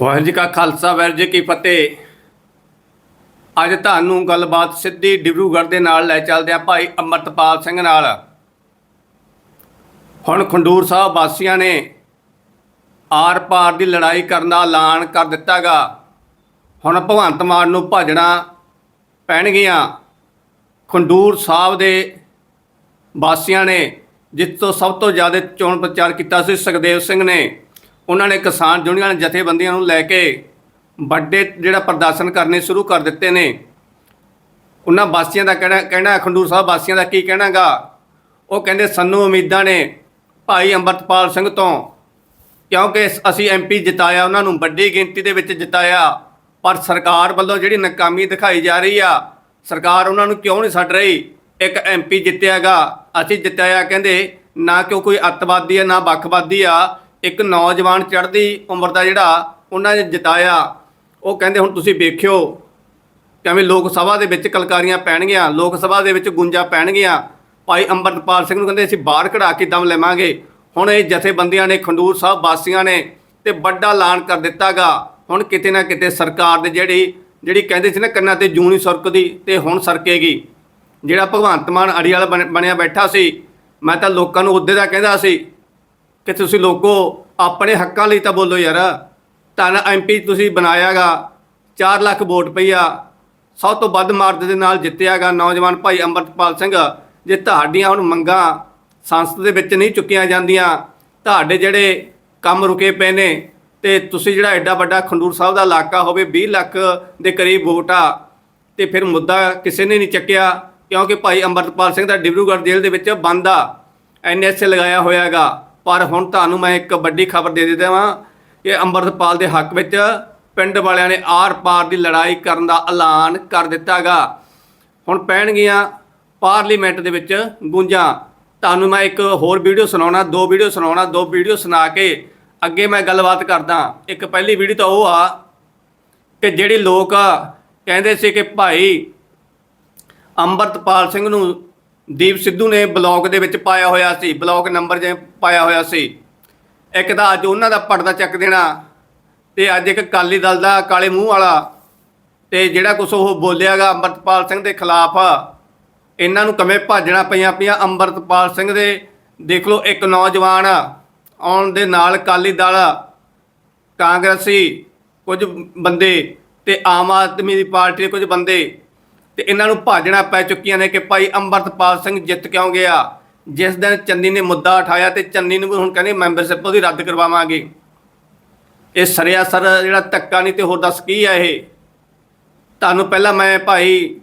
ਵਾਹਿਗੁਰੂ ਜੀ ਕਾ ਖਾਲਸਾ, ਵਾਹਿਗੁਰੂ ਜੀ ਕੀ ਫਤਿਹ। ਅੱਜ ਤੁਹਾਨੂੰ ਗੱਲਬਾਤ ਸਿੱਧੀ ਡਿਬਰੂਗੜ੍ਹ ਦੇ ਨਾਲ ਲੈ ਚੱਲਦੇ ਆ ਭਾਈ ਅਮਰਤਪਾਲ ਸਿੰਘ ਨਾਲ। ਹੁਣ ਖੰਡੂਰ ਸਾਹਿਬ ਵਾਸੀਆਂ ਨੇ ਆਰ ਪਾਰ ਦੀ ਲੜਾਈ ਕਰਨ ਦਾ ਐਲਾਨ ਕਰ ਦਿੱਤਾਗਾ। ਹੁਣ ਭਗਵੰਤ ਮਾਨ ਨੂੰ ਭਾਜਣਾ ਪੈਣਗੀਆਂ। ਖੰਡੂਰ ਸਾਹਿਬ ਦੇ ਵਾਸੀਆਂ ਨੇ ਜਿਸ ਤੋਂ ਸਭ ਤੋਂ ਜ਼ਿਆਦਾ ਚੋਣ ਪ੍ਰਚਾਰ ਕੀਤਾ ਸੀ, ਸੁਖਦੇਵ ਸਿੰਘ ਨੇ। ਉਹਨਾਂ ਨੇ ਕਿਸਾਨ ਯੂਨੀਅਨ ਜਥੇਬੰਦੀਆਂ ਨੂੰ ਲੈ ਕੇ ਵੱਡੇ ਜਿਹੜਾ ਪ੍ਰਦਰਸ਼ਨ ਕਰਨੇ ਸ਼ੁਰੂ ਕਰ ਦਿੱਤੇ ਨੇ। ਉਹਨਾਂ ਵਾਸੀਆਂ ਦਾ ਕਹਿਣਾ ਕਹਿਣਾ, ਖੰਡੂਰ ਸਾਹਿਬ ਵਾਸੀਆਂ ਦਾ ਕੀ ਕਹਿਣਾਗਾ? ਉਹ ਕਹਿੰਦੇ, ਸਾਨੂੰ ਉਮੀਦਾਂ ਨੇ ਭਾਈ ਅੰਮ੍ਰਿਤਪਾਲ ਸਿੰਘ ਤੋਂ, ਕਿਉਂਕਿ ਅਸੀਂ ਐਮਪੀ ਜਿਤਾਇਆ, ਉਹਨਾਂ ਨੂੰ ਵੱਡੀ ਗਿਣਤੀ ਦੇ ਵਿੱਚ ਜਿਤਾਇਆ, ਪਰ ਸਰਕਾਰ ਵੱਲੋਂ ਜਿਹੜੀ ਨਾਕਾਮੀ ਦਿਖਾਈ ਜਾ ਰਹੀ ਆ, ਸਰਕਾਰ ਉਹਨਾਂ ਨੂੰ ਕਿਉਂ ਨਹੀਂ ਛੱਡ ਰਹੀ? ਇੱਕ ਐਮਪੀ ਜਿੱਤਿਆਗਾ, ਅਸੀਂ ਜਿੱਤਿਆ ਕਹਿੰਦੇ, ਨਾ ਕਿ ਕੋਈ ਅੱਤਵਾਦੀ ਆ, ਨਾ ਵੱਖਵਾਦੀ ਆ ਇੱਕ ਨੌਜਵਾਨ ਚੜ੍ਹਦੀ ਉਮਰ ਦਾ ਜਿਹੜਾ ਉਹਨਾਂ ਨੇ ਜਿਤਾਇਆ, ਉਹ ਕਹਿੰਦੇ ਹੁਣ ਤੁਸੀਂ ਵੇਖਿਓ ਕਿਵੇਂ ਲੋਕ ਸਭਾ ਦੇ ਵਿੱਚ ਕਲਕਾਰੀਆਂ ਪੈਣਗੀਆਂ, ਲੋਕ ਸਭਾ ਦੇ ਵਿੱਚ ਗੁੰਜਾਂ ਪੈਣਗੀਆਂ। ਭਾਈ ਅੰਮ੍ਰਿਤਪਾਲ ਸਿੰਘ ਨੂੰ ਕਹਿੰਦੇ ਅਸੀਂ ਬਾਹਰ ਕਢਾ ਕੇ ਦਮ ਲੈਵਾਂਗੇ। ਹੁਣ ਇਹ ਜਥੇਬੰਦੀਆਂ ਨੇ, ਖੰਡੂਰ ਸਾਹਿਬ ਵਾਸੀਆਂ ਨੇ ਤੇ ਵੱਡਾ ਐਲਾਨ ਕਰ ਦਿੱਤਾਗਾ। ਹੁਣ ਕਿਤੇ ਨਾ ਕਿਤੇ ਸਰਕਾਰ ਦੇ ਜਿਹੜੀ ਜਿਹੜੀ ਕਹਿੰਦੇ ਸੀ ਨਾ ਕੰਨਾਂ ਤੇ ਜੂਨੀ ਸਰਕਦੀ ਤੇ ਹੁਣ ਸਰਕੇਗੀ। ਜਿਹੜਾ ਭਗਵੰਤ ਮਾਨ ਅੜੀਵਾਲ ਬਣ- ਬਣਿਆ ਬੈਠਾ ਸੀ, ਮੈਂ ਤਾਂ ਲੋਕਾਂ ਨੂੰ ਉਹਦੇ ਦਾ ਕਹਿੰਦਾ ਸੀ ਕਿ ਤੁਸੀਂ ਲੋਕੋ ਆਪਣੇ ਹੱਕਾਂ ਲਈ ਤਾਂ ਬੋਲੋ ਯਾਰ। ਤਾਂ ਐਮਪੀ ਤੁਸੀਂ ਬਣਾਇਆਗਾ 4 ਲੱਖ ਵੋਟ ਪਈ ਆ। ਸਭ ਤੋਂ ਵੱਧ ਮਾਰਦ ਦੇ ਨਾਲ ਜਿੱਤਿਆਗਾ ਨੌਜਵਾਨ ਭਾਈ ਅੰਮ੍ਰਿਤਪਾਲ ਸਿੰਘ। ਜੇ ਤੁਹਾਡੀਆਂ ਹੁਣ ਮੰਗਾਂ ਸੰਸਦ ਦੇ ਵਿੱਚ ਨਹੀਂ ਚੁੱਕੀਆਂ ਜਾਂਦੀਆਂ, ਤੁਹਾਡੇ ਜਿਹੜੇ ਕੰਮ ਰੁਕੇ ਪਏ ਨੇ ਤੇ ਤੁਸੀਂ ਜਿਹੜਾ ਐਡਾ ਵੱਡਾ ਖੰਡੂਰ ਸਾਹਿਬ ਦਾ ਇਲਾਕਾ ਹੋਵੇ 20 ਲੱਖ ਦੇ ਕਰੀਬ ਵੋਟ ਆ, ਤੇ ਫਿਰ ਮੁੱਦਾ ਕਿਸੇ ਨੇ ਨਹੀਂ ਚੱਕਿਆ, ਕਿਉਂਕਿ ਭਾਈ ਅੰਮ੍ਰਿਤਪਾਲ ਸਿੰਘ ਦਾ ਡਿਬਰੂਗੜ੍ਹ ਜੇਲ੍ਹ ਦੇ ਵਿੱਚ ਬੰਦ ਆ। ਐਨਐਸਏ ਲਗਾਇਆ ਹੋਇਆਗਾ। ਪਰ ਹੁਣ ਤੁਹਾਨੂੰ ਮੈਂ ਇੱਕ ਵੱਡੀ ਖਬਰ ਦੇ ਦਿੰਦਾ ਵਾਂ ਕਿ ਅੰਮ੍ਰਿਤਪਾਲ ਦੇ ਹੱਕ ਵਿੱਚ ਪਿੰਡ ਵਾਲਿਆਂ ਨੇ ਆਰ-ਪਾਰ ਦੀ ਲੜਾਈ ਕਰਨ ਦਾ ਐਲਾਨ ਕਰ ਦਿੱਤਾਗਾ ਹੁਣ ਪੈਣਗੀਆਂ ਪਾਰਲੀਮੈਂਟ ਦੇ ਵਿੱਚ ਗੂੰਜਾਂ। ਤੁਹਾਨੂੰ ਮੈਂ ਇੱਕ ਹੋਰ ਵੀਡੀਓ ਸੁਣਾਉਣਾ, ਦੋ ਵੀਡੀਓ ਸੁਣਾਉਣਾ, ਦੋ ਵੀਡੀਓ ਸੁਣਾ ਕੇ ਅੱਗੇ ਮੈਂ ਗੱਲਬਾਤ ਕਰਦਾ। ਇੱਕ ਪਹਿਲੀ ਵੀਡੀਓ ਤਾਂ ਉਹ ਆ ਕਿ ਜਿਹੜੇ ਲੋਕ ਕਹਿੰਦੇ ਸੀ ਕਿ ਭਾਈ ਅੰਮ੍ਰਿਤਪਾਲ ਸਿੰਘ ਨੂੰ ਦੀਪ ਸਿੱਧੂ ਨੇ ਬਲੌਗ ਦੇ ਵਿੱਚ ਪਾਇਆ ਹੋਇਆ ਸੀ, ਬਲੌਗ ਨੰਬਰ ਜੇ ਪਾਇਆ ਹੋਇਆ ਸੀ। ਇੱਕ ਤਾਂ ਅੱਜ ਉਹਨਾਂ ਦਾ ਪਰਦਾ ਚੱਕ ਦੇਣਾ ਤੇ ਅੱਜ ਇੱਕ ਅਕਾਲੀ ਦਲ ਦਾ ਕਾਲੇ ਮੂੰਹ ਵਾਲਾ ਤੇ ਜਿਹੜਾ ਕੁਝ ਉਹ ਬੋਲਿਆਗਾ ਅੰਮ੍ਰਿਤਪਾਲ ਸਿੰਘ ਦੇ ਖਿਲਾਫ। ਇਹਨਾਂ ਨੂੰ ਕਵੇਂ ਭਾਜਣਾ ਪਈਆਂ ਪਈਆਂ ਅੰਮ੍ਰਿਤਪਾਲ ਸਿੰਘ ਦੇ? ਦੇਖ ਲਓ, ਇੱਕ ਨੌਜਵਾਨ ਆਉਣ ਦੇ ਨਾਲ ਅਕਾਲੀ ਦਲ, ਕਾਂਗਰਸੀ ਕੁਝ ਬੰਦੇ ਤੇ ਆਮ ਆਦਮੀ ਦੀ ਪਾਰਟੀ ਦੇ ਕੁਝ ਬੰਦੇ ਤੇ ਇਹਨਾਂ ਨੂੰ ਭਾਜਣਾ ਪੈ ਚੁੱਕੀਆਂ ਨੇ ਕਿ ਭਾਈ ਅੰਮ੍ਰਿਤਪਾਲ ਸਿੰਘ ਜਿੱਤ ਕਿਉਂ ਗਿਆ? ਜਿਸ ਦਿਨ ਚੰਨੀ ਨੇ ਮੁੱਦਾ ਉਠਾਇਆ ਤੇ ਚੰਨੀ ਨੂੰ ਵੀ ਹੁਣ ਕਹਿੰਦੇ ਮੈਂਬਰਸ਼ਿਪ ਉਹਦੀ ਰੱਦ ਕਰਵਾਵਾਂਗੇ। ਇਹ ਸਰਿਆ ਸਰ ਜਿਹੜਾ ਧੱਕਾ ਨਹੀਂ ਤੇ ਹੋਰ ਦੱਸ ਕੀ ਹੈ ਇਹ? ਤੁਹਾਨੂੰ ਪਹਿਲਾਂ ਮੈਂ ਭਾਈ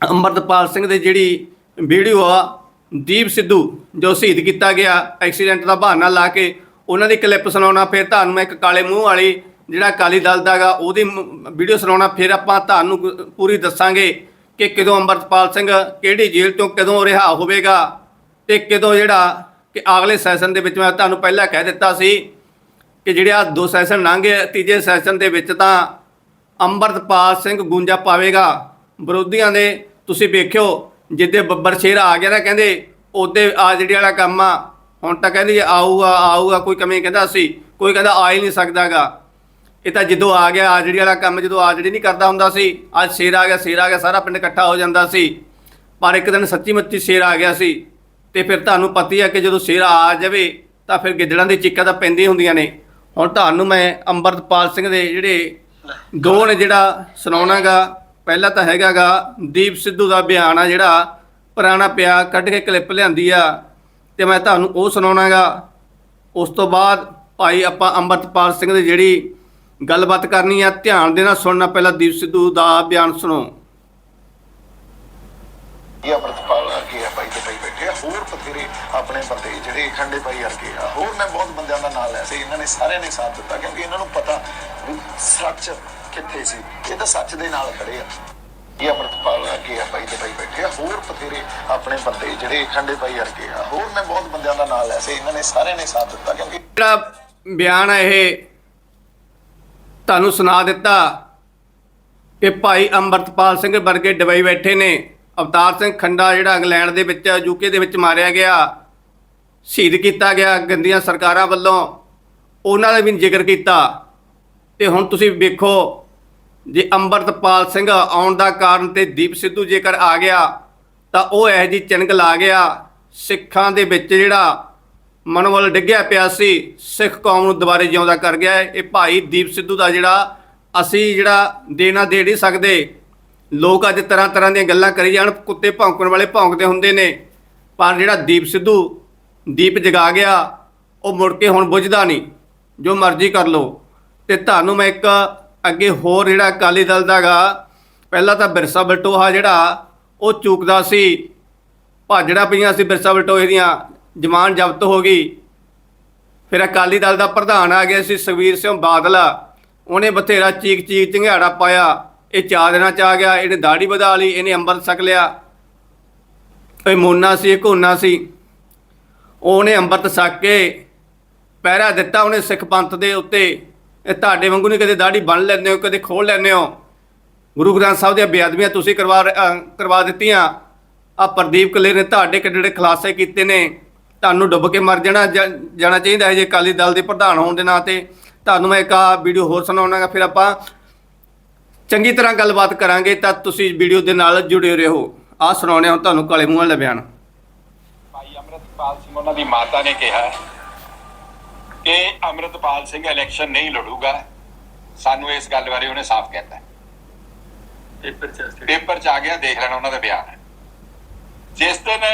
ਅੰਮ੍ਰਿਤਪਾਲ ਸਿੰਘ ਦੇ ਜਿਹੜੀ ਵੀਡੀਓ ਆ, ਦੀਪ ਸਿੱਧੂ, ਜੋ ਸ਼ਹੀਦ ਕੀਤਾ ਗਿਆ, ਐਕਸੀਡੈਂਟ ਦਾ ਬਹਾਨਾ ਲਾ ਕੇ, ਉਹਨਾਂ ਦੀ ਕਲਿੱਪ ਸੁਣਾਉਣਾ, ਫਿਰ ਤੁਹਾਨੂੰ ਮੈਂ ਇੱਕ ਕਾਲੇ ਮੂੰਹ ਵਾਲੀ ਜਿਹੜਾ ਅਕਾਲੀ ਦਲ ਦਾਗਾ ਉਹਦੀ ਵੀਡੀਓ ਸੁਣਾਉਣਾ, ਫਿਰ ਆਪਾਂ ਤੁਹਾਨੂੰ ਪੂਰੀ ਦੱਸਾਂਗੇ ਕਿ ਕਦੋਂ ਅੰਮ੍ਰਿਤਪਾਲ ਸਿੰਘ ਕਿਹੜੀ ਜੇਲ੍ਹ ਤੋਂ ਕਦੋਂ ਰਿਹਾ ਹੋਵੇਗਾ ਤੇ ਕਦੋਂ ਜਿਹੜਾ ਕਿ ਅਗਲੇ ਸੈਸ਼ਨ ਦੇ ਵਿੱਚ ਮੈਂ ਤੁਹਾਨੂੰ ਪਹਿਲਾਂ ਕਹਿ ਦਿੱਤਾ ਸੀ ਕਿ ਜਿਹੜੇ ਆ ਦੋ ਸੈਸ਼ਨ ਲੰਘੇ ਤੀਜੇ ਸੈਸ਼ਨ ਦੇ ਵਿੱਚ ਤਾਂ ਅੰਮ੍ਰਿਤਪਾਲ ਸਿੰਘ ਗੁੰਜਾ ਪਾਵੇਗਾ। ਵਿਰੋਧੀਆਂ ਦੇ ਤੁਸੀਂ ਵੇਖਿਓ, ਜਿੱਦੇ ਬੱਬਰ ਸ਼ੇਰ ਆ ਗਿਆ ਨਾ ਕਹਿੰਦੇ, ਉਹਦੇ ਆ ਜਿਹੜੇ ਵਾਲਾ ਕੰਮ ਆ, ਹੁਣ ਤਾਂ ਕਹਿੰਦੇ ਆਊਗਾ ਆਊਗਾ, ਕੋਈ ਕਮੀ ਕਹਿੰਦਾ ਸੀ, ਕੋਈ ਕਹਿੰਦਾ ਆ ਹੀ ਨਹੀਂ ਸਕਦਾਗਾ। ਇਹ ਤਾਂ ਜਦੋਂ ਆ ਗਿਆ ਆ ਜਿਹੜੀ ਵਾਲਾ ਕੰਮ ਜਦੋਂ ਆ ਜਿਹੜੀ ਨਹੀਂ ਕਰਦਾ ਹੁੰਦਾ ਸੀ, ਅੱਜ ਸ਼ੇਰ ਆ ਗਿਆ, ਸ਼ੇਰ ਆ ਗਿਆ, ਸਾਰਾ ਪਿੰਡ ਇਕੱਠਾ ਹੋ ਜਾਂਦਾ ਸੀ। ਪਰ ਇੱਕ ਦਿਨ ਸੱਚੀ ਮੁੱਚੀ ਸ਼ੇਰ ਆ ਗਿਆ ਸੀ ਤੇ ਫਿਰ ਤੁਹਾਨੂੰ ਪਤੀ ਹੀ ਆ ਕਿ ਜਦੋਂ ਸ਼ੇਰ ਆ ਜਾਵੇ ਤਾਂ ਫਿਰ ਗਿੱਦੜਾਂ ਦੀ ਚੀਕਾਂ ਤਾਂ ਪੈਂਦੀਆਂ ਹੁੰਦੀਆਂ ਨੇ। ਹੁਣ ਤੁਹਾਨੂੰ ਮੈਂ ਅੰਮ੍ਰਿਤਪਾਲ ਸਿੰਘ ਦੇ ਜਿਹੜੇ ਦੋ ਨੇ ਜਿਹੜਾ ਸੁਣਾਉਣਾਗਾ, ਪਹਿਲਾ ਤਾਂ ਹੈਗਾਗਾ ਦੀਪ ਸਿੱਧੂ ਦਾ ਬਿਆਨ ਆ ਜਿਹੜਾ ਪੁਰਾਣਾ ਪਿਆ, ਕੱਢ ਕੇ ਕਲਿੱਪ ਲਿਆਂਦੀ ਆ। ਤੇ ਮੈਂ ਤੁਹਾਨੂੰ ਉਹ ਸੁਣਾਉਣਾਗਾ। ਉਸ ਤੋਂ ਬਾਅਦ ਭਾਈ ਆਪਾਂ ਅੰਮ੍ਰਿਤਪਾਲ ਸਿੰਘ ਦੀ ਜਿਹੜੀ ਗੱਲਬਾਤ ਕਰਨੀ ਆ ਧਿਆਨ ਦੇ ਨਾਲ ਸੁਣਨਾ ਪਹਿਲਾਂ ਦੀਪ ਸਿੱਧੂ ਦਾ ਬਿਆਨ ਸੁਣੋ। ਇਹ ਅਮਰਤਪਾਲ ਵਰਗੇ ਆ ਭਾਈ ਤੇ ਭਾਈ ਬੈਠੇ ਆ। ਹੋਰ ਬਥੇਰੇ ਆਪਣੇ ਬੰਦੇ ਜਿਹੜੇ ਖੰਡੇ ਭਾਈ ਵਰਗੇ ਆ। ਹੋਰ ਮੈਂ ਬਹੁਤ ਬੰਦਿਆਂ ਦਾ ਨਾਮ ਲਿਆ ਸੀ ਇਹਨਾਂ ਨੇ ਸਾਰਿਆਂ ਨੇ ਸਾਥ ਦਿੱਤਾ ਕਿਉਂਕਿ ਇਹਨਾਂ ਨੂੰ ਪਤਾ ਵੀ ਸੱਚ ਕਿੱਥੇ ਸੀ। ਇਹ ਤਾਂ ਸੱਚ ਦੇ ਨਾਲ ਖੜੇ ਆ। ਇਹ ਅਮਰਤਪਾਲ ਵਰਗੇ ਆ ਭਾਈ ਤੇ ਭਾਈ ਬੈਠੇ ਆ। ਹੋਰ ਬਥੇਰੇ ਆਪਣੇ ਬੰਦੇ ਜਿਹੜੇ ਖੰਡੇ ਭਾਈ ਵਰਗੇ ਆ। ਹੋਰ ਮੈਂ ਬਹੁਤ ਬੰਦਿਆਂ ਦਾ ਨਾਮ ਲਿਆ ਸੀ ਇਹਨਾਂ ਨੇ ਸਾਰਿਆਂ ਨੇ ਸਾਥ ਦਿੱਤਾ ਕਿਉਂਕਿ ਜਿਹੜਾ ਬਿਆਨ ਹੈ ਇਹ ਤੁਹਾਨੂੰ ਸੁਣਾ ਦਿੱਤਾ ਕਿ ਭਾਈ ਅੰਮ੍ਰਿਤਪਾਲ ਸਿੰਘ ਵਰਗੇ ਡਬਈ ਬੈਠੇ ਨੇ। ਅਵਤਾਰ ਸਿੰਘ ਖੰਡਾ ਜਿਹੜਾ ਇੰਗਲੈਂਡ ਦੇ ਵਿੱਚ ਯੂਕੇ ਦੇ ਵਿੱਚ ਮਾਰਿਆ ਗਿਆ, ਸ਼ਹੀਦ ਕੀਤਾ ਗਿਆ ਗੰਦੀਆਂ ਸਰਕਾਰਾਂ ਵੱਲੋਂ। ਉਹਨਾਂ ਦਾ ਵੀ ਜ਼ਿਕਰ ਕੀਤਾ। ਤੇ ਹੁਣ ਤੁਸੀਂ ਵੇਖੋ, ਜੇ ਅੰਮ੍ਰਿਤਪਾਲ ਸਿੰਘ ਆਉਣ ਦਾ ਕਾਰਨ ਤੇ ਦੀਪ ਸਿੱਧੂ ਜੇਕਰ ਆ ਗਿਆ, ਤਾਂ ਉਹ ਇਹ ਜੀ ਚਿੰਗ ਲਾ ਗਿਆ। ਸਿੱਖਾਂ ਦੇ ਵਿੱਚ ਜਿਹੜਾ ਮਨੋਬਲ ਡਿੱਗਿਆ ਪਿਆ ਸੀ। ਸਿੱਖ ਕੌਮ ਨੂੰ ਦੁਬਾਰੇ ਜਿਉਂਦਾ ਕਰ ਗਿਆ ਹੈ। ਇਹ ਭਾਈ ਦੀਪ ਸਿੱਧੂ ਦਾ ਜਿਹੜਾ ਅਸੀਂ ਜਿਹੜਾ ਦੇਣਾ ਦੇ ਨਹੀਂ ਸਕਦੇ। ਲੋਕ ਅੱਜ ਤਰ੍ਹਾਂ ਤਰ੍ਹਾਂ ਦੀਆਂ ਗੱਲਾਂ ਕਰੀ ਜਾਣ, ਕੁੱਤੇ ਭੌਂਕਣ ਵਾਲੇ ਭੌਂਕਦੇ ਹੁੰਦੇ ਨੇ। ਪਰ ਜਿਹੜਾ ਦੀਪ ਸਿੱਧੂ ਦੀਪ ਜਗਾ ਗਿਆ, ਉਹ ਮੁੜ ਕੇ ਹੁਣ ਬੁੱਝਦਾ ਨਹੀਂ। ਜੋ ਮਰਜ਼ੀ ਕਰ ਲੋ ਤੇ ਤੁਹਾਨੂੰ ਮੈਂ ਇੱਕ ਅੱਗੇ ਹੋਰ ਜਿਹੜਾ ਅਕਾਲੀ ਦਲ ਦਾਗਾ, ਪਹਿਲਾਂ ਤਾਂ ਬਿਰਸਾ ਬਲਟੋਹਾ ਜਿਹੜਾ, ਉਹ ਚੂਕਦਾ ਸੀ। ਭਾਜੜਾ ਪਈਆਂ ਸੀ ਬਿਰਸਾ ਬਲਟੋਹੇ ਦੀਆਂ। ਜ਼ਮਾਨ ਜ਼ਬਤ ਹੋ ਗਈ। ਫਿਰ ਅਕਾਲੀ ਦਲ ਦਾ ਪ੍ਰਧਾਨ ਆ ਗਿਆ ਸੀ ਸੁਖਬੀਰ ਸਿੰਘ ਬਾਦਲ। ਉਹਨੇ ਬਥੇਰਾ ਚੀਕ ਚੀਕ ਚੰਗਿਆੜਾ ਪਾਇਆ। ਇਹ ਚਾਰ ਦਿਨਾਂ ਚ ਆ ਗਿਆ, ਇਹਨੇ ਦਾੜੀ ਵਧਾ ਲਈ, ਇਹਨੇ ਅੰਮ੍ਰਿਤ ਛਕ ਲਿਆ। ਇਹ ਮੋਨਾ ਸੀ, ਇਹ ਘੋਨਾ ਸੀ। ਉਹਨੇ ਅੰਮ੍ਰਿਤ ਛਕ ਕੇ ਪਹਿਰਾ ਦਿੱਤਾ ਉਹਨੇ ਸਿੱਖ ਪੰਥ ਦੇ ਉੱਤੇ। ਇਹ ਤੁਹਾਡੇ ਵਾਂਗੂ ਨਹੀਂ ਕਦੇ ਦਾੜੀ ਬੰਨ ਲੈਂਦੇ ਹੋ, ਕਦੇ ਖੋਲ ਲੈਂਦੇ ਹੋ। ਗੁਰੂ ਗ੍ਰੰਥ ਸਾਹਿਬ ਦੀਆਂ ਬੇਅਦਬੀਆਂ ਤੁਸੀਂ ਕਰਵਾ ਕਰਵਾ ਦਿੱਤੀਆਂ। ਆ ਪ੍ਰਦੀਪ ਕਲੇ ਨੇ ਤੁਹਾਡੇ ਕਿੱਡੇ ਕਿੱਡੇ ਖੁਲਾਸੇ ਕੀਤੇ ਨੇ। ਤੁਹਾਨੂੰ ਡੁੱਬ ਕੇ ਮਰ ਜਾਣਾ ਜਾਣਾ ਚਾਹੀਦਾ ਹੈ ਜੇ ਅਕਾਲੀ ਦਲ ਦੇ ਪ੍ਰਧਾਨ ਹੋਣ ਦੇ ਨਾਂ ਤੇ। ਤੁਹਾਨੂੰ ਮੈਂ ਇੱਕ ਆ ਵੀਡੀਓ ਹੋਰ ਸੁਣਾਉਣਾਗਾ ਫਿਰ ਆਪਾਂ ਚੰਗੀ ਤਰ੍ਹਾਂ ਗੱਲਬਾਤ ਕਰਾਂਗੇ ਤਾਂ ਤੁਸੀਂ ਵੀਡੀਓ ਦੇ ਨਾਲ ਜੁੜੇ ਰਹੋ। ਆ ਸੁਣਾਉਣੇ ਹੁਣ ਤੁਹਾਨੂੰ ਕਾਲੇ ਮੂੰਹ ਵਾਲਾ ਬਿਆਨ। ਭਾਈ ਅਮਰਤਪਾਲ ਸਿੰਘ ਉਹਨਾਂ ਦੀ ਮਾਤਾ ਨੇ ਕਿਹਾ ਕਿ ਅਮਰਤਪਾਲ ਸਿੰਘ ਇਲੈਕਸ਼ਨ ਨਹੀਂ ਲੜੂਗਾ। ਸਾਨੂੰ ਇਸ ਗੱਲ ਬਾਰੇ ਉਹਨੇ ਸਾਫ਼ ਕਹਿਤਾ ਪੇਪਰ ਚ ਪੇਪਰ 'ਚ ਆ ਗਿਆ ਦੇਖ ਲੈਣਾ ਉਹਨਾਂ ਦਾ ਬਿਆਨ ਜਿਸ ਦਿਨ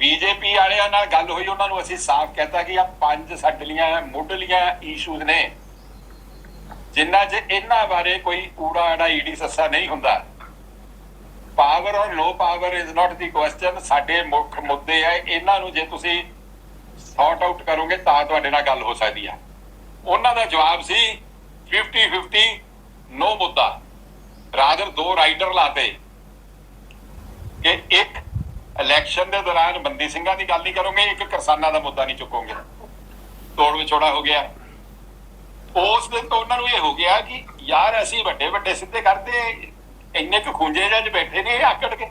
ਬੀਜੇਪੀ ਵਾਲਿਆਂ ਨਾਲ ਗੱਲ ਹੋਈ, ਉਹਨਾਂ ਨੂੰ ਅਸੀਂ ਸਾਫ਼ ਕਹਿਤਾ ਕਿ ਆ ਪੰਜ ਸਾਡਲੀਆਂ ਮੁੱਢਲੀਆਂ ਇਸ਼ੂਜ਼ ਨੇ। ਜਿੰਨਾ 'ਚ ਇਹਨਾਂ ਬਾਰੇ ਕੋਈ ਊੜਾ ਆੜਾ ਈਡੀ ਸੱਸਾ ਨਹੀਂ ਹੁੰਦਾ। Power or low power is not the question ਸਾਡੇ ਮੁੱਖ ਮੁੱਦੇ ਆ ਇਹਨਾਂ ਨੂੰ ਜੇ ਤੁਸੀਂ ਸੌਟ ਆਊਟ ਕਰੋਗੇ ਤਾਂ ਤੁਹਾਡੇ ਨਾਲ ਗੱਲ ਹੋ ਸਕਦੀ ਆ। ਉਹਨਾਂ ਦਾ ਜਵਾਬ ਸੀ 50 50 ਨੋ ਮੁੱਦਾ। ਰਾਦਰ ਦੋ ਰਾਈਟਰ ਲਾਤੇ ਕਿ ਇੱਕ ਇਲੈਕਸ਼ਨ ਦੇ ਦੌਰਾਨ ਬੰਦੀ ਸਿੰਘਾਂ ਦੀ ਗੱਲ ਨਹੀਂ ਕਰੋਗੇ, ਇੱਕ ਕਿਸਾਨਾਂ ਦਾ ਮੁੱਦਾ ਨਹੀਂ ਚੁੱਕੋਗੇ। ਤੋੜ ਵਿਛੋੜਾ ਹੋ ਗਿਆ। ਉਸ ਦਿਨ ਤੋਂ ਉਹਨਾਂ ਨੂੰ ਇਹ ਹੋ ਗਿਆ ਕਿ ਯਾਰ ਅਸੀਂ ਵੱਡੇ ਵੱਡੇ ਸਿੱਧੇ ਕਰਦੇ ਇੰਨੇ ਕੁ ਖੁੰਝੇ ਜਿਹੇ ਬੈਠੇ ਨੇ ਆਕੜ ਕੇ।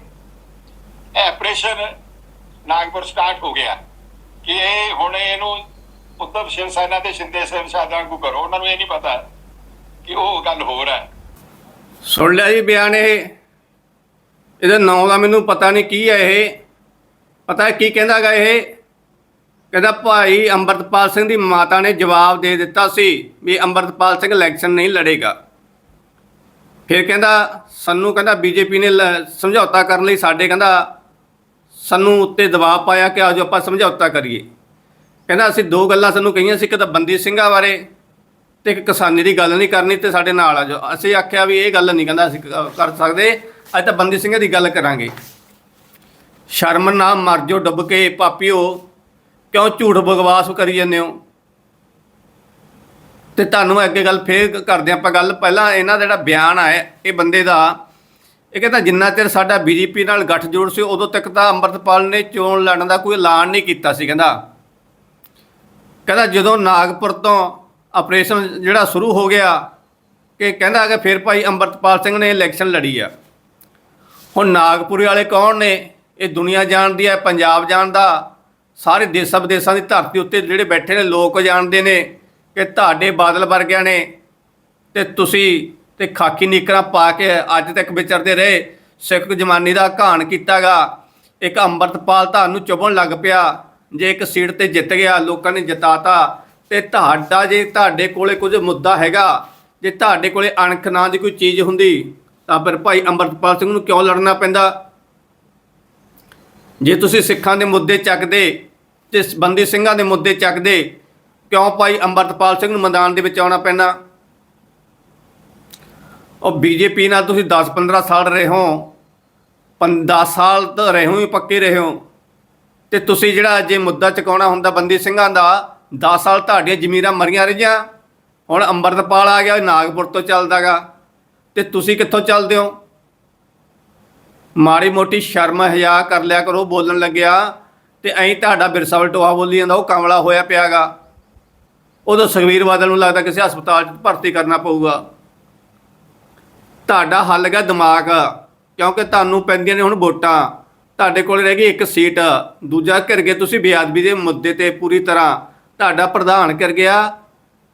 ਇਹ ਆਪਰੇਸ਼ਨ ਨਾਗਪੁਰ ਸਟਾਰਟ ਹੋ ਗਿਆ। ਕਿ ਇਹ ਹੁਣ ਇਹਨੂੰ ਉੱਧਰ ਸ਼ਿਵ ਸੈਨਾ ਤੇ ਸ਼ਿੰਦੇ ਸੇਨ ਸ਼ਾਦਾਂ ਨੂੰ ਕਰੋ, ਉਹਨਾਂ ਨੂੰ ਇਹ ਨਹੀਂ ਪਤਾ ਕਿ ਉਹ ਗੱਲ ਹੋਰ ਹੈ। ਸੁਣ ਲਿਆ ਜੀ ਬਿਆਨ ਇਹ। ਇਹਦੇ ਨਾਂ ਦਾ ਮੈਨੂੰ ਪਤਾ ਨਹੀਂ ਕੀ ਹੈ ਇਹ। ਪਤਾ ਹੈ ਕੀ ਕਹਿੰਦਾਗਾ ਇਹ? ਕਹਿੰਦਾ ਭਾਈ ਅੰਮ੍ਰਿਤਪਾਲ ਸਿੰਘ ਦੀ ਮਾਤਾ ਨੇ ਜਵਾਬ ਦੇ ਦਿੱਤਾ ਸੀ ਵੀ ਅੰਮ੍ਰਿਤਪਾਲ ਸਿੰਘ ਇਲੈਕਸ਼ਨ ਨਹੀਂ ਲੜੇਗਾ। ਫਿਰ ਕਹਿੰਦਾ, ਸਾਨੂੰ, ਕਹਿੰਦਾ, ਬੀਜੇਪੀ ਨੇ ਲ- ਸਮਝੌਤਾ ਕਰਨ ਲਈ ਸਾਡੇ, ਕਹਿੰਦਾ, ਸਾਨੂੰ ਉੱਤੇ ਦਬਾਅ ਪਾਇਆ ਕਿ ਆਜੋ ਆਪਾਂ ਸਮਝੌਤਾ ਕਰੀਏ। ਕਹਿੰਦਾ, ਅਸੀਂ ਦੋ ਗੱਲਾਂ ਸਾਨੂੰ ਕਹੀਆਂ ਸੀ, ਇੱਕ ਤਾਂ ਬੰਦੀ ਸਿੰਘਾਂ ਬਾਰੇ ਤੇ ਇੱਕ ਕਿਸਾਨੀ ਦੀ ਗੱਲ ਨਹੀਂ ਕਰਨੀ ਤੇ ਸਾਡੇ ਨਾਲ ਆ ਜਾਓ ਅਸੀਂ ਆਖਿਆ ਵੀ ਇਹ ਗੱਲ ਨਹੀਂ ਕਹਿੰਦਾ ਅਸੀਂ ਕਰ ਸਕਦੇ। ਅੱਜ ਤਾਂ ਬੰਦੀ ਸਿੰਘਾਂ ਦੀ ਗੱਲ ਕਰਾਂਗੇ। ਸ਼ਰਮ ਨਾ ਮਰ ਜੋ ਡੁੱਬ ਕੇ ਪਾਪਿਓ ਕਿਉਂ ਝੂਠ ਬਗਵਾਸ ਕਰੀ ਜਾਂਦੇ ਹੋ? ਤੇ ਤੁਹਾਨੂੰ ਅੱਗੇ ਗੱਲ ਫੇਰ ਕਰਦੇ ਆਪਾਂ ਗੱਲ ਪਹਿਲਾਂ ਇਹਨਾਂ ਦਾ ਜਿਹੜਾ ਬਿਆਨ ਆਇਆ, ਇਹ ਬੰਦੇ ਦਾ, ਇਹ ਕਹਿੰਦਾ ਜਿੰਨਾ ਚਿਰ ਸਾਡਾ ਬੀਜੇਪੀ ਨਾਲ ਗੱਠਜੋੜ ਸੀ, ਉਦੋਂ ਤੱਕ ਤਾਂ ਅੰਮ੍ਰਿਤਪਾਲ ਨੇ ਚੋਣ ਲੜਨ ਦਾ ਕੋਈ ਐਲਾਨ ਨਹੀਂ ਕੀਤਾ ਸੀ, ਕਹਿੰਦਾ। ਕਹਿੰਦਾ ਜਦੋਂ ਨਾਗਪੁਰ ਤੋਂ ਆਪਰੇਸ਼ਨ ਜਿਹੜਾ ਸ਼ੁਰੂ ਹੋ ਗਿਆ, ਕਿ ਕਹਿੰਦਾ ਕਿ ਫਿਰ ਭਾਈ ਅੰਮ੍ਰਿਤਪਾਲ ਸਿੰਘ ਨੇ ਇਲੈਕਸ਼ਨ ਲੜੀ ਆ। ਹੁਣ ਨਾਗਪੁਰੇ ਵਾਲੇ ਕੌਣ ਨੇ? ਇਹ ਦੁਨੀਆ ਜਾਣਦੀ ਹੈ, ਪੰਜਾਬ ਜਾਣਦਾ। ਸਾਰੇ ਦੇਸ਼ਾਂ ਵਿਦੇਸ਼ਾਂ ਦੀ ਧਰਤੀ ਉੱਤੇ ਜਿਹੜੇ ਬੈਠੇ ਨੇ, ਲੋਕ ਜਾਣਦੇ ਨੇ ਕਿ ਤੁਹਾਡੇ ਬਾਦਲ ਵਰਗਿਆਂ ਨੇ ਤੇ ਤੁਸੀਂ ਤੇ ਖਾਕੀ ਨਿਕਰਾਂ ਪਾ ਕੇ ਅੱਜ ਤੱਕ ਵਿਚਰਦੇ ਰਹੇ। ਸਿੱਖ ਜਮਾਨੀ ਦਾ ਘਾਣ ਕੀਤਾਗਾ। ਇੱਕ ਅੰਮ੍ਰਿਤਪਾਲ ਤੁਹਾਨੂੰ ਚੁਭਣ ਲੱਗ ਪਿਆ। ਜੇ ਇੱਕ ਸੀਟ ਤੇ ਜਿੱਤ ਗਿਆ, ਲੋਕਾਂ ਨੇ ਜਿਤਾਤਾ। ਤੇ ਤੁਹਾਡਾ ਜੇ ਤੁਹਾਡੇ ਕੋਲੇ ਕੁਝ ਮੁੱਦਾ ਹੈਗਾ, ਜੇ ਤੁਹਾਡੇ ਕੋਲੇ ਅਣਖ ਨਾਂ ਦੀ ਕੋਈ ਚੀਜ਼ ਹੁੰਦੀ ਤਾਂ ਫਿਰ ਭਾਈ ਅੰਮ੍ਰਿਤਪਾਲ ਸਿੰਘ ਨੂੰ ਕਿਉਂ ਲੜਨਾ ਪੈਂਦਾ? ਜੇ ਤੁਸੀਂ ਸਿੱਖਾਂ ਦੇ ਮੁੱਦੇ ਚੱਕਦੇ ਤੇ ਬੰਦੀ ਸਿੰਘਾਂ ਦੇ ਮੁੱਦੇ ਚੱਕਦੇ, ਕਿਉਂ ਭਾਈ ਅੰਮ੍ਰਿਤਪਾਲ ਸਿੰਘ ਨੂੰ ਮੈਦਾਨ ਦੇ ਵਿੱਚ ਆਉਣਾ ਪੈਣਾ ਉਹ ਬੀਜੇਪੀ ਨਾਲ ਤੁਸੀਂ 10-15 ਸਾਲ ਰਹੇ ਹੋ 10 ਸਾਲ ਤਾਂ ਰਹੇ ਹੋ ਹੀ ਪੱਕੇ ਰਹੇ ਹੋ, ਤੇ ਤੁਸੀਂ ਜਿਹੜਾ ਜੇ ਮੁੱਦਾ ਚੁਕਾਉਣਾ ਹੁੰਦਾ ਬੰਦੀ ਸਿੰਘਾਂ ਦਾ 10 ਸਾਲ ਤੁਹਾਡੀਆਂ ਜ਼ਮੀਰਾਂ ਮਰੀਆਂ ਰਹੀਆਂ। ਹੁਣ ਅੰਮ੍ਰਿਤਪਾਲ ਆ ਗਿਆ ਨਾਗਪੁਰ ਤੋਂ ਚੱਲਦਾਗਾ ਤੇ ਤੁਸੀਂ ਕਿੱਥੋਂ ਚੱਲਦੇ ਹੋ? ਮਾੜੀ ਮੋਟੀ ਸ਼ਰਮ ਹਿਆ ਕਰ ਲਿਆ ਕਰੋ, ਬੋਲਣ ਲੱਗਿਆ ਤੇ ਐਂ ਤੁਹਾਡਾ ਬਿਰਸਾ ਵਲਟੋਆ ਬੋਲੀ ਜਾਂਦਾ, ਉਹ ਕਮਲਾ ਹੋਇਆ ਪਿਆਗਾ। ਉਦੋਂ ਸੁਖਬੀਰ ਬਾਦਲ ਨੂੰ ਲੱਗਦਾ ਕਿਸੇ ਹਸਪਤਾਲ 'ਚ ਭਰਤੀ ਕਰਨਾ ਪਊਗਾ। ਤੁਹਾਡਾ ਹੱਲ ਗਿਆ ਦਿਮਾਗ, ਕਿਉਂਕਿ ਤੁਹਾਨੂੰ ਪੈਂਦੀਆਂ ਨੇ ਹੁਣ ਵੋਟਾਂ। ਤੁਹਾਡੇ ਕੋਲ ਰਹਿ ਗਈ ਇੱਕ ਸੀਟ, ਦੂਜਾ ਘਿਰ ਗਏ ਤੁਸੀਂ ਬੇਅਦਬੀ ਦੇ ਮੁੱਦੇ ਤੇ ਪੂਰੀ ਤਰ੍ਹਾਂ। ਤੁਹਾਡਾ ਪ੍ਰਧਾਨ ਕਰ ਗਿਆ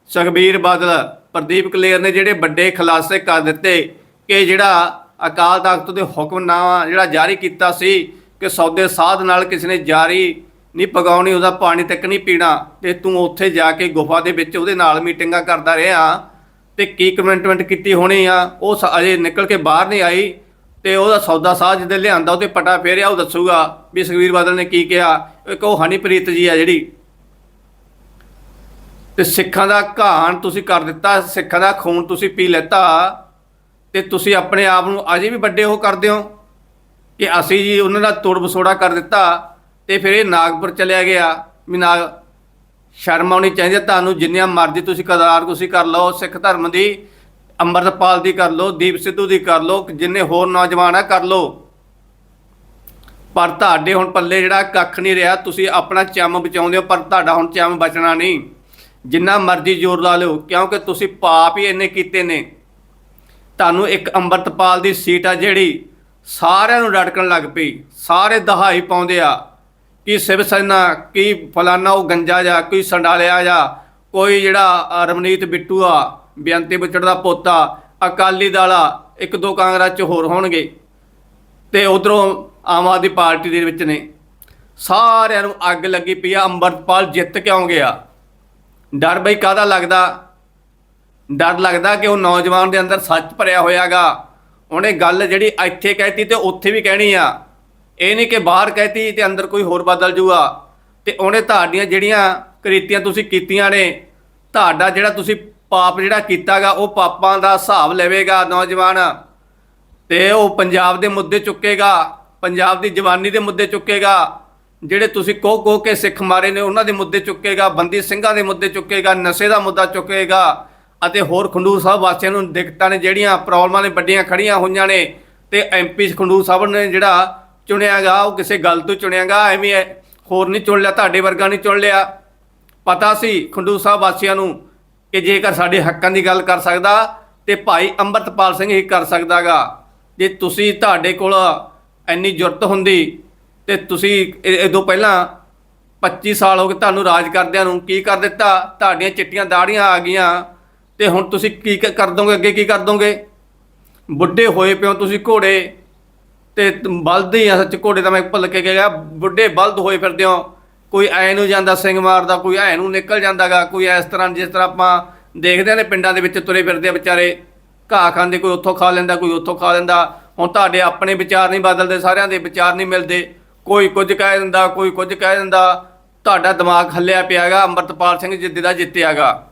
ਸੁਖਬੀਰ ਬਾਦਲ। ਪ੍ਰਦੀਪ ਕਲੇਰ ਨੇ ਜਿਹੜੇ ਵੱਡੇ ਖੁਲਾਸੇ ਕਰ ਦਿੱਤੇ ਕਿ ਜਿਹੜਾ ਅਕਾਲ ਤਖਤ ਦੇ ਹੁਕਮਨਾਮਾ ਜਿਹੜਾ ਜਾਰੀ ਕੀਤਾ ਸੀ ਕਿ ਸੌਦੇ ਸਾਧ ਨਾਲ ਕਿਸੇ ਨੇ ਜਾਰੀ ਨਹੀਂ ਪਗਾਉਣੀ, ਉਹਦਾ ਪਾਣੀ ਤੱਕ ਨਹੀਂ ਪੀਣਾ ਤੇ ਤੂੰ ਉੱਥੇ ਜਾ ਕੇ ਗੁਫਾ ਦੇ ਵਿੱਚ ਉਹਦੇ ਨਾਲ ਮੀਟਿੰਗਾਂ ਕਰਦਾ ਰਿਹਾ ਤੇ ਕੀ ਕਮੈਂਟਮੈਂਟ ਕੀਤੀ ਹੋਣੀ ਆ, ਉਹ ਸ- ਅਜੇ ਨਿਕਲ ਕੇ ਬਾਹਰ ਨਹੀਂ ਆਈ ਤੇ ਉਹਦਾ ਸੌਦਾ ਸਾਧ ਜਿਹਦੇ ਲਿਆਂਦਾ, ਉਹਦੇ ਪਟਾ ਫੇਰਿਆ, ਉਹ ਦੱਸੂਗਾ ਵੀ ਸੁਖਬੀਰ ਬਾਦਲ ਨੇ ਕੀ ਕਿਹਾ। ਇੱਕ ਉਹ ਹਨੀਪ੍ਰੀਤ ਜੀ ਆ ਜਿਹੜੀ ਤੇ ਸਿੱਖਾਂ ਦਾ ਘਾਣ ਤੁਸੀਂ ਕਰ ਦਿੱਤਾ, ਸਿੱਖਾਂ ਦਾ ਖੂਨ ਤੁਸੀਂ ਪੀ ਲੈਤਾ, ਤੇ ਤੁਸੀਂ ਆਪਣੇ ਆਪ ਨੂੰ ਅਜੇ ਵੀ ਵੱਡੇ ਉਹ ਕਰਦੇ ਹੋ ਕਿ ਅਸੀਂ ਜੀ ਉਹਨਾਂ ਦਾ ਤੋੜ ਵਿਛੋੜਾ ਕਰ ਦਿੱਤਾ ਤੇ ਫਿਰ ਇਹ ਨਾਗਪੁਰ ਚਲਿਆ ਗਿਆ। ਵੀ ਨਾ ਸ਼ਰਮ ਆਉਣੀ ਚਾਹੀਦੀ ਹੈ ਤੁਹਾਨੂੰ ਜਿੰਨੀਆਂ ਮਰਜ਼ੀ ਤੁਸੀਂ ਕਦਾਰ ਤੁਸੀਂ ਕਰ ਲਓ, ਸਿੱਖ ਧਰਮ ਦੀ, ਅੰਮ੍ਰਿਤਪਾਲ ਦੀ ਕਰ ਲਓ, ਦੀਪ ਸਿੱਧੂ ਦੀ ਕਰ ਲਓ, ਜਿੰਨੇ ਹੋਰ ਨੌਜਵਾਨ ਆ ਕਰ ਲਓ। ਪਰ ਤੁਹਾਡੇ ਹੁਣ ਪੱਲੇ ਜਿਹੜਾ ਕੱਖ ਨਹੀਂ ਰਿਹਾ, ਤੁਸੀਂ ਆਪਣਾ ਚੰਮ ਬਚਾਉਂਦੇ ਹੋ, ਪਰ ਤੁਹਾਡਾ ਹੁਣ ਚੰਮ ਬਚਣਾ ਨਹੀਂ। ਜਿੰਨਾ ਮਰਜ਼ੀ ਜ਼ੋਰ ਲਾ ਲਿਓ ਕਿਉਂਕਿ ਤੁਸੀਂ ਪਾਪ ਹੀ ਇੰਨੇ ਕੀਤੇ ਨੇ। ਤੁਹਾਨੂੰ ਇੱਕ ਅੰਮ੍ਰਿਤਪਾਲ ਦੀ ਸੀਟ ਆ ਜਿਹੜੀ ਸਾਰਿਆਂ ਨੂੰ ਰੜਕਣ ਲੱਗ ਪਈ ਸਾਰੇ ਦਹਾਈ ਪਾਉਂਦੇ ਆ। ਕਿ ਸਿਵ ਸੈਨਾ ਕੀ ਫਲਾਨਾ ਉਹ ਗੰਜਾ ਜਾ ਕੋਈ ਸੰਡਾਲਿਆ ਜਾ ਕੋਈ ਜਿਹੜਾ ਅ, ਰਮਨੀਤ ਬਿੱਟੂ ਆ ਬੇਅੰਤੀ ਬੁੱਚੜ ਦਾ ਪੋਤਾ ਅਕਾਲੀ ਦਾਲਾ ਇੱਕ ਦੋ ਕਾਂਗਰਸ ਚ ਹੋਰ ਹੋਣਗੇ। ਤੇ ਉਧਰੋਂ ਆਮ ਆਦਮੀ ਪਾਰਟੀ ਦੇ ਵਿੱਚ ਨੇ। ਸਾਰਿਆਂ ਨੂੰ ਅੱਗ ਲੱਗੀ ਪਈ ਆ ਅੰਮ੍ਰਿਤਪਾਲ ਜਿੱਤ ਕਿਉਂ ਗਿਆ ਡਰ ਬਈ ਕਾਹਦਾ ਲੱਗਦਾ? ਡਰ ਲੱਗਦਾ ਕਿ ਉਹ ਨੌਜਵਾਨ ਦੇ ਅੰਦਰ ਸੱਚ ਭਰਿਆ ਹੋਇਆਗਾ। ਉਹਨੇ ਗੱਲ ਜਿਹੜੀ ਇੱਥੇ ਕਹਿਤੀ ਤੇ ਉੱਥੇ ਵੀ ਕਹਿਣੀ ਆ। ਇਹ ਨਹੀਂ ਕਿ ਬਾਹਰ ਕਹਿਤੀ ਤੇ ਅੰਦਰ ਕੋਈ ਹੋਰ ਬਦਲ ਜੂਗਾ ਤੇ ਉਹਨੇ ਤੁਹਾਡੀਆਂ ਜਿਹੜੀਆਂ ਕ੍ਰਿਤੀਆਂ ਤੁਸੀਂ ਕੀਤੀਆਂ ਨੇ, ਤੁਹਾਡਾ ਜਿਹੜਾ ਤੁਸੀਂ ਪਾਪ ਜਿਹੜਾ ਕੀਤਾਗਾ, ਉਹ ਪਾਪਾਂ ਦਾ ਹਿਸਾਬ ਲਵੇਗਾ ਨੌਜਵਾਨ। ਤੇ ਉਹ ਪੰਜਾਬ ਦੇ ਮੁੱਦੇ ਚੁੱਕੇਗਾ, ਪੰਜਾਬ ਦੀ ਜਵਾਨੀ ਦੇ ਮੁੱਦੇ ਚੁੱਕੇਗਾ। ਜਿਹੜੇ ਤੁਸੀਂ ਕੋ ਕੋਹ ਕੇ ਸਿੱਖ ਮਾਰੇ ਨੇ, ਉਹਨਾਂ ਦੇ ਮੁੱਦੇ ਚੁੱਕੇਗਾ, ਬੰਦੀ ਸਿੰਘਾਂ ਦੇ ਮੁੱਦੇ ਚੁੱਕੇਗਾ, ਨਸ਼ੇ ਦਾ ਮੁੱਦਾ ਚੁੱਕੇਗਾ ਅਤੇ ਹੋਰ ਖੰਡੂਰ ਸਾਹਿਬ ਵਾਸੀਆਂ ਨੂੰ ਦਿੱਕਤਾਂ ਨੇ, ਜਿਹੜੀਆਂ ਪ੍ਰੋਬਲਮਾਂ ਨੇ, ਵੱਡੀਆਂ ਖੜੀਆਂ ਹੋਈਆਂ ਨੇ ਤੇ ਐਮਪੀ ਖੰਡੂਰ ਸਾਹਿਬ ਨੇ ਜਿਹੜਾ ਚੁਣਿਆਗਾ, ਉਹ ਕਿਸੇ ਗੱਲ ਤੋਂ ਚੁਣਿਆਗਾ, ਐਵੇਂ ਐ- ਹੋਰ ਨਹੀਂ ਚੁਣ ਲਿਆ, ਤੁਹਾਡੇ ਵਰਗਾ ਨਹੀਂ ਚੁਣ ਲਿਆ। ਪਤਾ ਸੀ ਖੰਡੂਰ ਸਾਹਿਬ ਵਾਸੀਆਂ ਨੂੰ ਕਿ ਜੇਕਰ ਸਾਡੇ ਹੱਕਾਂ ਦੀ ਗੱਲ ਕਰ ਸਕਦਾ ਤੇ ਭਾਈ ਅੰਮ੍ਰਿਤਪਾਲ ਸਿੰਘ ਹੀ ਕਰ ਸਕਦਾਗਾ। ਜੇ ਤੁਸੀਂ ਤੁਹਾਡੇ ਕੋਲ ਇੰਨੀ ਜੁਰਤ ਹੁੰਦੀ ਤੇ ਤੁਸੀਂ ਇਹ- ਇਹ ਤੋਂ ਪਹਿਲਾਂ 25 ਸਾਲ ਹੋ ਗਏ ਤੁਹਾਨੂੰ ਰਾਜ ਕਰਦਿਆਂ ਨੂੰ ਕੀ ਕਰ ਦਿੱਤਾ? ਤੁਹਾਡੀਆਂ ਚਿੱਟੀਆਂ ਦਾੜੀਆਂ ਆ ਗਈਆਂ ਤੇ ਹੁਣ ਤੁਸੀਂ ਕੀ ਕ- ਕਰ ਦੋਗੇ, ਅੱਗੇ ਕੀ ਕਰ ਦੋਗੇ? ਬੁੱਢੇ ਹੋਏ ਪਿਓ ਤੁਸੀਂ ਘੋੜੇ ਤੇ ਬਲਦ ਹੀ ਆ ਸੱਚ, ਘੋੜੇ ਤਾਂ ਮੈਂ ਭੁੱਲ ਕੇ ਗਿਆ। ਬੁੱਢੇ ਬਲਦ ਹੋਏ ਫਿਰਦੇ ਹੋ। ਕੋਈ ਐ ਨੂੰ ਜਾਂਦਾ ਸਿੰਘ ਮਾਰਦਾ, ਕੋਈ ਐ ਨੂੰ ਨਿਕਲ ਜਾਂਦਾਗਾ। ਕੋਈ ਇਸ ਤਰ੍ਹਾਂ, ਜਿਸ ਤਰ੍ਹਾਂ ਆਪਾਂ ਦੇਖਦੇ ਨੇ ਪਿੰਡਾਂ ਦੇ ਵਿੱਚ ਤੁਰੇ ਫਿਰਦੇ ਆ ਵਿਚਾਰੇ। ਘਾਹ ਖਾਂਦੇ, ਕੋਈ ਉੱਥੋਂ ਖਾ ਲੈਂਦਾ, ਕੋਈ ਉੱਥੋਂ ਖਾ ਲੈਂਦਾ। ਹੁਣ ਤੁਹਾਡੇ ਆਪਣੇ ਵਿਚਾਰ ਨਹੀਂ ਬਦਲਦੇ, ਸਾਰਿਆਂ ਦੇ ਵਿਚਾਰ ਨਹੀਂ ਮਿਲਦੇ। ਕੋਈ ਕੁਝ ਕਹਿ ਦਿੰਦਾ, ਕੋਈ ਕੁਝ ਕਹਿ ਦਿੰਦਾ, ਤੁਹਾਡਾ ਦਿਮਾਗ ਹੱਲਿਆ ਪਿਆਗਾ, ਅੰਮ੍ਰਿਤਪਾਲ ਸਿੰਘ ਜਿੱਦੇ ਦਾ ਜਿੱਤਿਆਗਾ।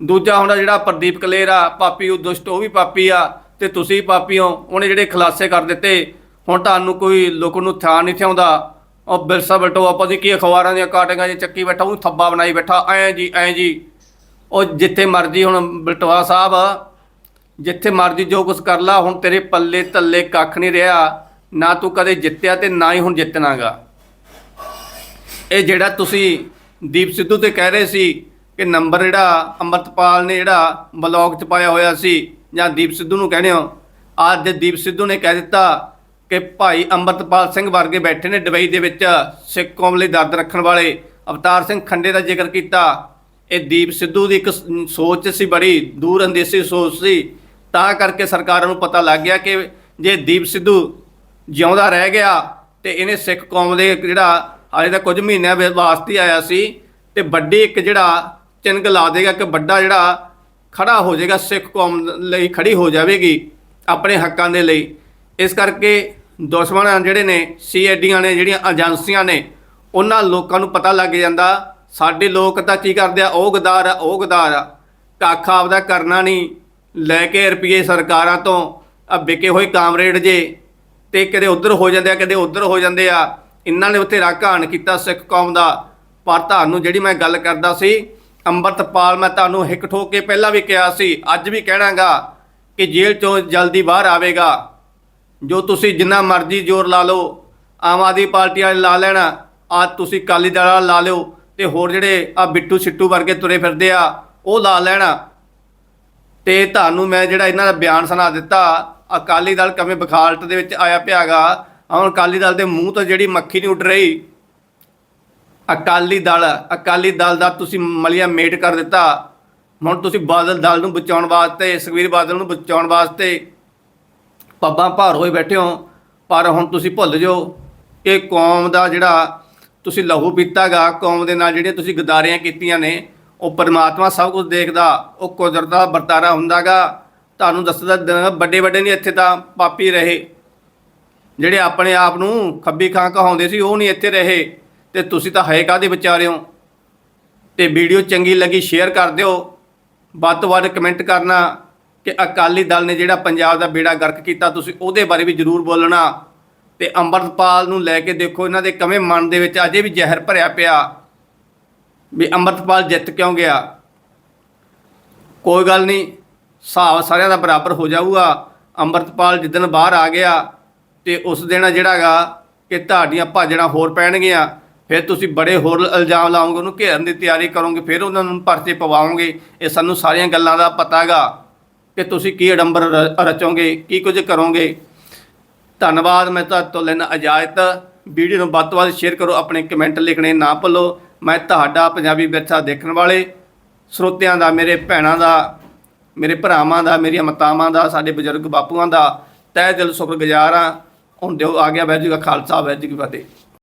ਦੂਜਾ ਹੁਣ ਜਿਹੜਾ ਪ੍ਰਦੀਪ ਕਲੇਰ ਆ ਪਾਪੀ ਉਹ ਦੁਸ਼ਟ, ਉਹ ਵੀ ਪਾਪੀ ਆ, ਤੇ ਤੁਸੀਂ ਪਾਪੀ ਹੋ, ਉਹਨੇ ਜਿਹੜੇ ਖੁਲਾਸੇ ਕਰ ਦਿੱਤੇ, ਹੁਣ ਤੁਹਾਨੂੰ ਕੋਈ ਲੋਕ ਨੂੰ ਥਾਂ ਨਹੀਂ ਥਿਆਉਂਦਾ। ਉਹ ਬਿਰਸਾ ਬਲਟੋ, ਆਪਾਂ ਦੀ ਕੀ ਅਖਬਾਰਾਂ ਦੀਆਂ ਕਾਟੀਆਂ 'ਚ ਚੱਕੀ ਬੈਠਾ ਉਹ ਥੱਬਾ ਬਣਾਈ ਬੈਠਾ, ਐਂ ਜੀ ਐਂ ਜੀ। ਉਹ ਜਿੱਥੇ ਮਰਜ਼ੀ ਹੁਣ ਬਲਟਵਾ ਸਾਹਿਬ, ਜਿੱਥੇ ਮਰਜ਼ੀ ਜੋ ਕੁਝ ਕਰ ਲਾ, ਹੁਣ ਤੇਰੇ ਪੱਲੇ ਤੱਲੇ ਕੱਖ ਨਹੀਂ ਰਿਹਾ। ਨਾ ਤੂੰ ਕਦੇ ਜਿੱਤਿਆ ਤੇ ਨਾ ਹੀ ਹੁਣ ਜਿੱਤਣਾਗਾ। ਇਹ ਜਿਹੜਾ ਤੁਸੀਂ ਦੀਪ ਸਿੱਧੂ ਤੇ ਕਹਿ ਰਹੇ ਸੀ ਕਿ ਨੰਬਰ ਜਿਹੜਾ ਅੰਮ੍ਰਿਤਪਾਲ ਨੇ ਜਿਹੜਾ ਬਲੌਗ 'ਚ ਪਾਇਆ ਹੋਇਆ ਸੀ ਜਾਂ ਦੀਪ ਸਿੱਧੂ ਨੂੰ ਕਹਿੰਦੇ ਹੋ, ਅੱਜ ਦੀਪ ਸਿੱਧੂ ਨੇ ਕਹਿ ਦਿੱਤਾ ਕਿ ਭਾਈ ਅੰਮ੍ਰਿਤਪਾਲ ਸਿੰਘ ਵਰਗੇ ਬੈਠੇ ਨੇ ਦੁਬਈ ਦੇ ਵਿੱਚ ਸਿੱਖ ਕੌਮ ਲਈ ਦਰਦ ਰੱਖਣ ਵਾਲੇ। ਅਵਤਾਰ ਸਿੰਘ ਖੰਡੇ ਦਾ ਜ਼ਿਕਰ ਕੀਤਾ। ਇਹ ਦੀਪ ਸਿੱਧੂ ਦੀ ਇੱਕ ਸੋਚ ਸੀ, ਬੜੀ ਦੂਰ ਅੰਦੇਸੀ ਸੋਚ ਸੀ। ਤਾਂ ਕਰਕੇ ਸਰਕਾਰਾਂ ਨੂੰ ਪਤਾ ਲੱਗ ਗਿਆ ਕਿ ਜੇ ਦੀਪ ਸਿੱਧੂ ਜਿਉਂਦਾ ਰਹਿ ਗਿਆ ਤੇ ਇਹਨੇ ਸਿੱਖ ਕੌਮ ਦੇ ਜਿਹੜਾ ਹਾਲੇ ਤਾਂ ਕੁਝ ਮਹੀਨਿਆਂ ਵਾਸਤੇ ਹੀ ਆਇਆ ਸੀ ਤੇ ਵੱਡੀ ਇੱਕ ਜਿਹੜਾ ਚਿੰਗ ਲਾ ਦੇਗਾ ਕਿ ਵੱਡਾ ਜਿਹੜਾ ਖੜਾ ਹੋ ਜਾਏਗਾ, ਸਿੱਖ ਕੌਮ ਲਈ ਖੜੀ ਹੋ ਜਾਵੇਗੀ ਆਪਣੇ ਹੱਕਾਂ ਦੇ ਲਈ। ਇਸ ਕਰਕੇ ਦੁਸ਼ਮਣ ਜਿਹੜੇ ਨੇ, ਸੀਆਈਡੀਆਂ ਨੇ, ਜਿਹੜੀਆਂ ਏਜੰਸੀਆਂ ਨੇ, ਉਹਨਾਂ ਲੋਕਾਂ ਨੂੰ ਪਤਾ ਲੱਗ ਜਾਂਦਾ, ਸਾਡੇ ਲੋਕ ਤਾਂ ਕੀ ਕਰਦੇ ਆ, ਉਹ ਗਦਾਰ ਆ, ਉਹ ਗਦਾਰ ਆ। ਕੱਖ ਆਪਦਾ ਕਰਨਾ ਨਹੀਂ। ਲੈ ਕੇ ਰੁਪਏ ਸਰਕਾਰਾਂ ਤੋਂ, ਆ ਵਿਕੇ ਹੋਏ ਕਾਮਰੇਡ ਜੇ ਤੇ ਕਦੇ ਉਧਰ ਹੋ ਜਾਂਦੇ ਆ, ਕਦੇ ਉਧਰ ਹੋ ਜਾਂਦੇ ਆ। ਇਹਨਾਂ ਨੇ ਉੱਥੇ ਘਾਣ ਕੀਤਾ ਸਿੱਖ ਕੌਮ ਦਾ। ਪਰ ਤੁਹਾਨੂੰ ਜਿਹੜੀ ਮੈਂ ਗੱਲ ਕਰਦਾ ਸੀ, ਅੰਮ੍ਰਿਤਪਾਲ ਮੈਂ ਤੁਹਾਨੂੰ ਹਿੱਕ ਠੋਕ ਕੇ ਪਹਿਲਾਂ ਵੀ ਕਿਹਾ ਸੀ, ਅੱਜ ਵੀ ਕਹਿਣਾਗਾ ਕਿ ਜੇਲ੍ਹ ਚੋਂ ਜਲਦੀ ਬਾਹਰ ਆਵੇਗਾ। ਜੋ ਤੁਸੀਂ ਜਿੰਨਾ ਮਰਜ਼ੀ ਜ਼ੋਰ ਲਾ ਲਓ, ਆਮ ਆਦਮੀ ਪਾਰਟੀ ਵਾਲੇ ਲਾ ਲੈਣਾ ਆ ਤੁਸੀਂ ਕਾਲੀ ਦਲ ਵਾਲਾ ਲਾ ਲਿਓ ਤੇ ਹੋਰ ਜਿਹੜੇ ਆ ਬਿੱਟੂ ਸਿੱਟੂ ਵਰਗੇ ਤੁਰੇ ਫਿਰਦੇ ਆ, ਉਹ ਲਾ ਲੈਣਾ। ਤੇ ਤੁਹਾਨੂੰ ਮੈਂ ਜਿਹੜਾ ਇਹਨਾਂ ਦਾ ਬਿਆਨ ਸੁਣਾ ਦਿੱਤਾ ਅਕਾਲੀ ਦਲ ਕਵੇਂ ਬਖਾਲਟ ਦੇ ਵਿੱਚ ਆਇਆ ਪਿਆਗਾ। ਹੁਣ ਅਕਾਲੀ ਦਲ ਦੇ ਮੂੰਹ ਤੋਂ ਜਿਹੜੀ ਮੱਖੀ ਨਹੀਂ ਉੱਡ ਰਹੀ, ਅਕਾਲੀ ਦਲ ਅਕਾਲੀ ਦਲ ਦਾ ਤੁਸੀਂ ਮਲੀਆ ਮੇਟ ਕਰ ਦਿੱਤਾ। ਹੁਣ ਤੁਸੀਂ ਬਾਦਲ ਦਲ ਨੂੰ ਬਚਾਉਣ ਵਾਸਤੇ, ਸੁਖਬੀਰ ਬਾਦਲ ਨੂੰ ਬਚਾਉਣ ਵਾਸਤੇ ਪੱਬਾਂ ਭਾਰ ਹੋਏ ਬੈਠੇ ਹੋ। ਪਰ ਹੁਣ ਤੁਸੀਂ ਭੁੱਲ ਜਾਓ, ਇਹ ਕੌਮ ਦਾ ਜਿਹੜਾ ਤੁਸੀਂ ਲਹੂ ਪੀਤਾਗਾ, ਕੌਮ ਦੇ ਨਾਲ ਜਿਹੜੀਆਂ ਤੁਸੀਂ ਗਦਾਰੀਆਂ ਕੀਤੀਆਂ ਨੇ, ਉਹ ਪਰਮਾਤਮਾ ਸਭ ਕੁਝ ਦੇਖਦਾ, ਉਹ ਕੁਦਰਤ ਦਾ ਵਰਤਾਰਾ ਹੁੰਦਾਗਾ। ਤੁਹਾਨੂੰ ਦੱਸਦਾ ਵੱਡੇ ਵੱਡੇ ਨਹੀਂ ਇੱਥੇ ਤਾਂ ਪਾਪੀ ਰਹੇ। ਜਿਹੜੇ ਆਪਣੇ ਆਪ ਨੂੰ ਖੱਬੀ ਖਾਂ ਕਹਾਉਂਦੇ ਸੀ, ਉਹ ਨਹੀਂ ਇੱਥੇ ਰਹੇ। ਤੇ ਤੁਸੀਂ ਤਾਂ ਹੈ ਕਾਦੇ ਵਿਚਾਰੇ ਹੋ ਤੇ ਵੀਡੀਓ ਚੰਗੀ ਲੱਗੀ, ਸ਼ੇਅਰ ਕਰ ਦਿਓ। ਵੱਧ ਤੋਂ ਵੱਧ ਕਮੈਂਟ ਕਰਨਾ ਕਿ ਅਕਾਲੀ ਦਲ ਨੇ ਜਿਹੜਾ ਪੰਜਾਬ ਦਾ ਬੇੜਾ ਗਰਕ ਕੀਤਾ, ਤੁਸੀਂ ਉਹਦੇ ਬਾਰੇ ਵੀ ਜ਼ਰੂਰ ਬੋਲਣਾ। ਤੇ ਅੰਮ੍ਰਿਤਪਾਲ ਨੂੰ ਲੈ ਕੇ ਦੇਖੋ, ਇਹਨਾਂ ਦੇ ਕਵੇਂ ਮਨ ਦੇ ਵਿੱਚ ਅਜੇ ਵੀ ਜ਼ਹਿਰ ਭਰਿਆ ਪਿਆ ਵੀ ਅੰਮ੍ਰਿਤਪਾਲ ਜਿੱਤ ਕਿਉਂ ਗਿਆ? ਕੋਈ ਗੱਲ ਨਹੀਂ। ਹਿਸਾਬ ਸਾਰਿਆਂ ਦਾ ਬਰਾਬਰ ਹੋ ਜਾਊਗਾ। ਅੰਮ੍ਰਿਤਪਾਲ ਜਿੱਦਣ ਬਾਹਰ ਆ ਗਿਆ ਤੇ ਉਸ ਦਿਨ ਆ ਜਿਹੜਾ ਗਾ ਕਿ ਤੁਹਾਡੀਆਂ ਭਾਜੜਾਂ ਹੋਰ ਪੈਣਗੀਆਂ, ਫਿਰ ਤੁਸੀਂ ਬੜੇ ਹੋਰ ਇਲਜ਼ਾਮ ਲਾਓਗੇ, ਉਹਨੂੰ ਘੇਰਨ ਦੀ ਤਿਆਰੀ ਕਰੋਗੇ, ਫਿਰ ਉਹਨਾਂ ਨੂੰ ਪਰਚੇ ਪਵਾਓਗੇ। ਇਹ ਸਾਨੂੰ ਸਾਰੀਆਂ ਗੱਲਾਂ ਦਾ ਪਤਾਗਾ ਕਿ ਤੁਸੀਂ ਕੀ ਅਡੰਬਰ ਰ- ਰਚੋਗੇ, ਕੀ ਕੁਝ ਕਰੋਗੇ। ਧੰਨਵਾਦ, ਮੈਂ ਤੁਹਾਡੇ ਤੋਂ ਲੈਣਾ ਇਜਾਜ਼ਤ। ਵੀਡੀਓ ਨੂੰ ਵੱਧ ਤੋਂ ਵੱਧ ਸ਼ੇਅਰ ਕਰੋ, ਆਪਣੇ ਕਮੈਂਟ ਲਿਖਣੇ ਨਾ ਭੁੱਲੋ। ਮੈਂ ਤੁਹਾਡਾ ਪੰਜਾਬੀ ਵਿਰਸਾ ਦੇਖਣ ਵਾਲੇ ਸਰੋਤਿਆਂ ਦਾ, ਮੇਰੇ ਭੈਣਾਂ ਦਾ ਮੇਰੇ ਭਰਾਵਾਂ ਦਾ, ਮੇਰੀਆਂ ਮਤਾਵਾਂ ਦਾ, ਸਾਡੇ ਬਜ਼ੁਰਗ ਬਾਪੂਆਂ ਦਾ ਤਹਿ ਦਿਲ ਸ਼ੁਕਰਗੁਜ਼ਾਰ ਹਾਂ। ਹੁਣ ਦਿਓ ਆ ਗਿਆ ਵੈਜੂਗਾ ਖਾਲਸਾ ਵੈਜੂ ਕੀ ਫਤਿਹ।